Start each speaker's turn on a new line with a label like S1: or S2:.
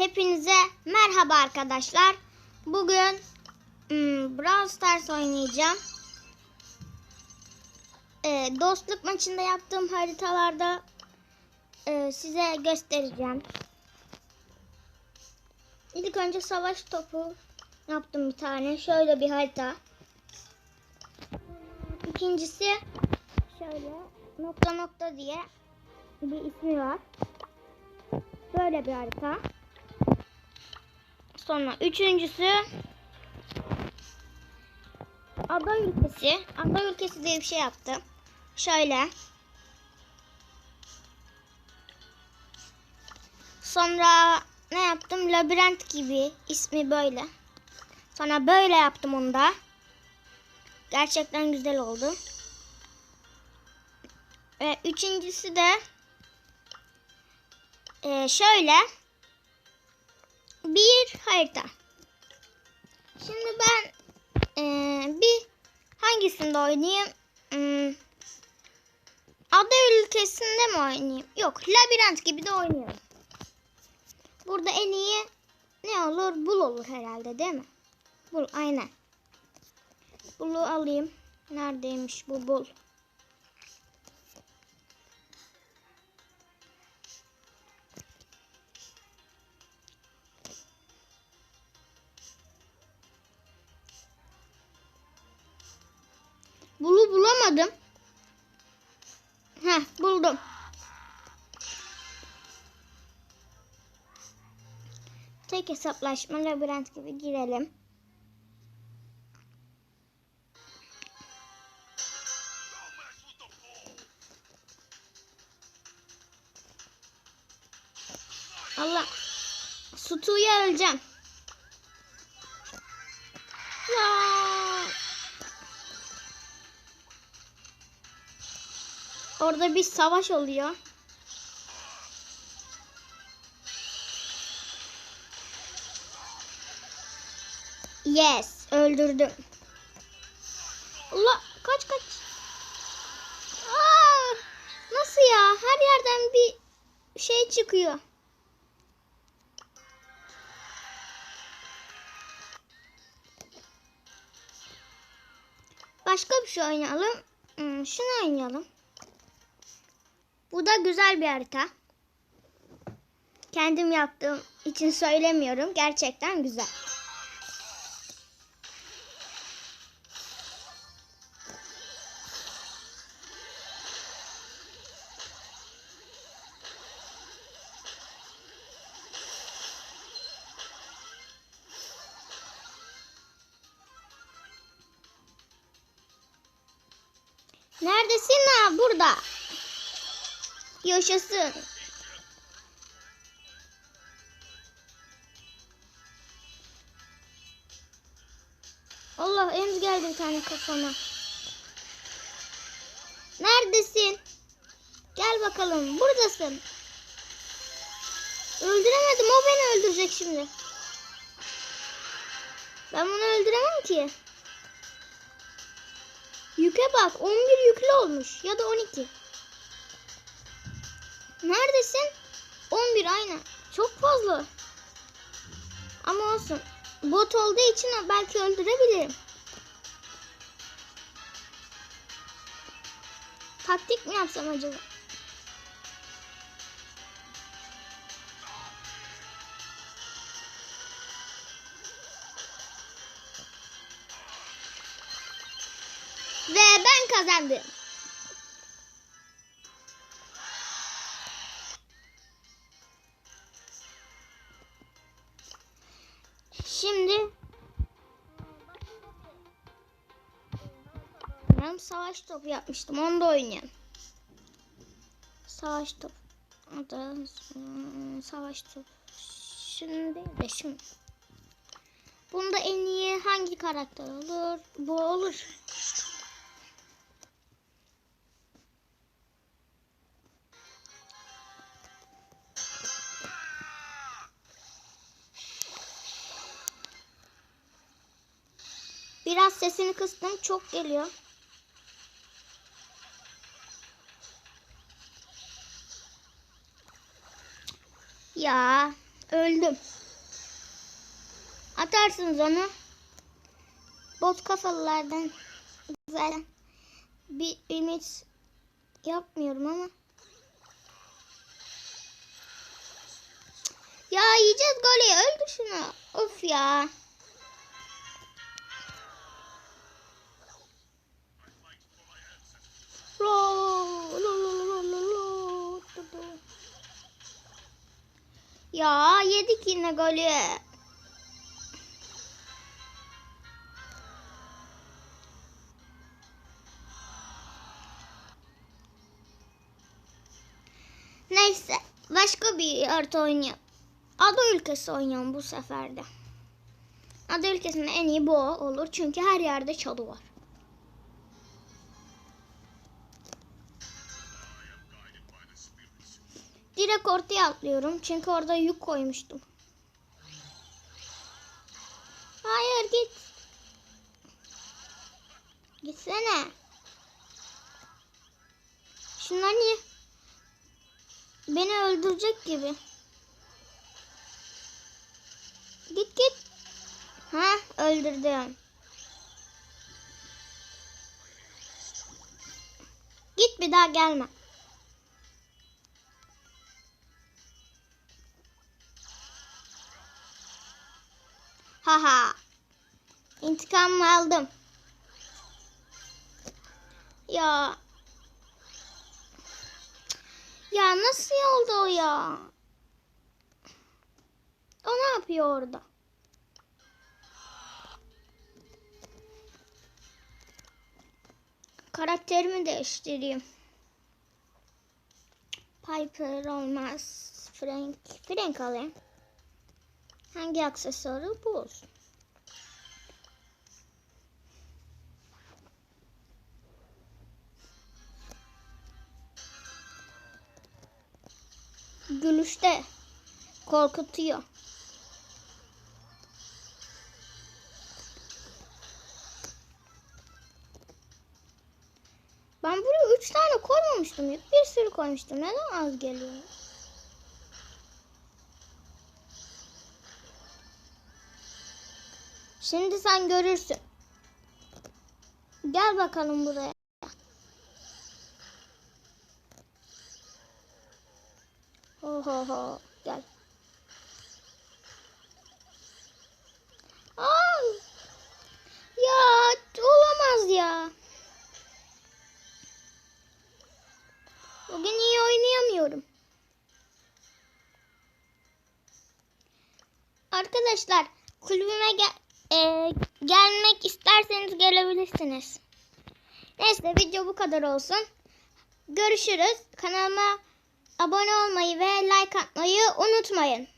S1: Hepinize merhaba arkadaşlar. Bugün hmm, Brawl Stars oynayacağım. Ee, dostluk maçında yaptığım haritalarda e, size göstereceğim. İlk önce savaş topu yaptım bir tane. Şöyle bir harita. İkincisi şöyle nokta nokta diye bir ismi var. Böyle bir harita. Sonra üçüncüsü ada ülkesi. Ada ülkesi diye bir şey yaptım. Şöyle. Sonra ne yaptım? Labirent gibi. ismi böyle. Sonra böyle yaptım onu da. Gerçekten güzel oldu. Ve üçüncüsü de e, şöyle bir harita. Şimdi ben e, bir hangisinde oynayayım? Hmm, ada ülkesinde mi oynayayım? Yok, labirent gibi de oynayalım. Burada en iyi ne olur? Bul olur herhalde değil mi? Bul, aynen. Bulu alayım. Neredeymiş bu bul? Hesaplaşma labirent gibi girelim. Allah. Sutu'ya öleceğim. Ya. Orada bir savaş oluyor. Yes, öldürdüm. Allah kaç kaç. Aa, nasıl ya? Her yerden bir şey çıkıyor. Başka bir şey oynayalım. Hmm, şunu oynayalım. Bu da güzel bir harita. Kendim yaptığım için söylemiyorum. Gerçekten güzel. Neredesin ha? Burada. Yaşasın. Allah emz geldi bir tane kafama. Neredesin? Gel bakalım. Buradasın. Öldüremedim. O beni öldürecek şimdi. Ben bunu öldüremem ki. Yüke bak. 11 yüklü olmuş. Ya da 12. Neredesin? 11 aynen. Çok fazla. Ama olsun. Bot olduğu için belki öldürebilirim. Taktik mi yapsam acaba? Kazandım. Şimdi ben savaş topu yapmıştım. Onu da oynayalım. Savaş topu. O da hmm, savaş topu. Şunu değil de şunu. Bunda en iyi hangi karakter olur? Bu olur. Biraz sesini kıstım. Çok geliyor. Ya Öldüm. Atarsınız onu. Bot kafalılardan zaten bir ümit yapmıyorum ama. Ya yiyeceğiz golü. Öldü şunu. Of ya. Ya yedik yine golü. Neyse başka bir harita oynayalım. Ada ülkesi oynayalım bu sefer de. Ada ülkesinde en iyi bu olur çünkü her yerde çalı var. Direkt ortaya atlıyorum çünkü orada yük koymuştum. Hayır git. Gitsene. Şunlar niye? Beni öldürecek gibi. Git git. Ha öldürdüm. Git bir daha gelme. Haha. İntikamımı aldım. Ya. Ya nasıl oldu o ya? O ne yapıyor orada? Karakterimi değiştireyim. Piper olmaz. Frank. Frank alayım. Hangi aksesuarı bu olsun. Gülüşte korkutuyor. Ben buraya üç tane koymamıştım. Bir sürü koymuştum. Neden az geliyor? Şimdi sen görürsün. Gel bakalım buraya. Ho ho ho. Gel. Aa! Ya olamaz ya. Bugün iyi oynayamıyorum. Arkadaşlar kulübüme gel e, gelmek isterseniz gelebilirsiniz. Neyse video bu kadar olsun. Görüşürüz. Kanalıma abone olmayı ve like atmayı unutmayın.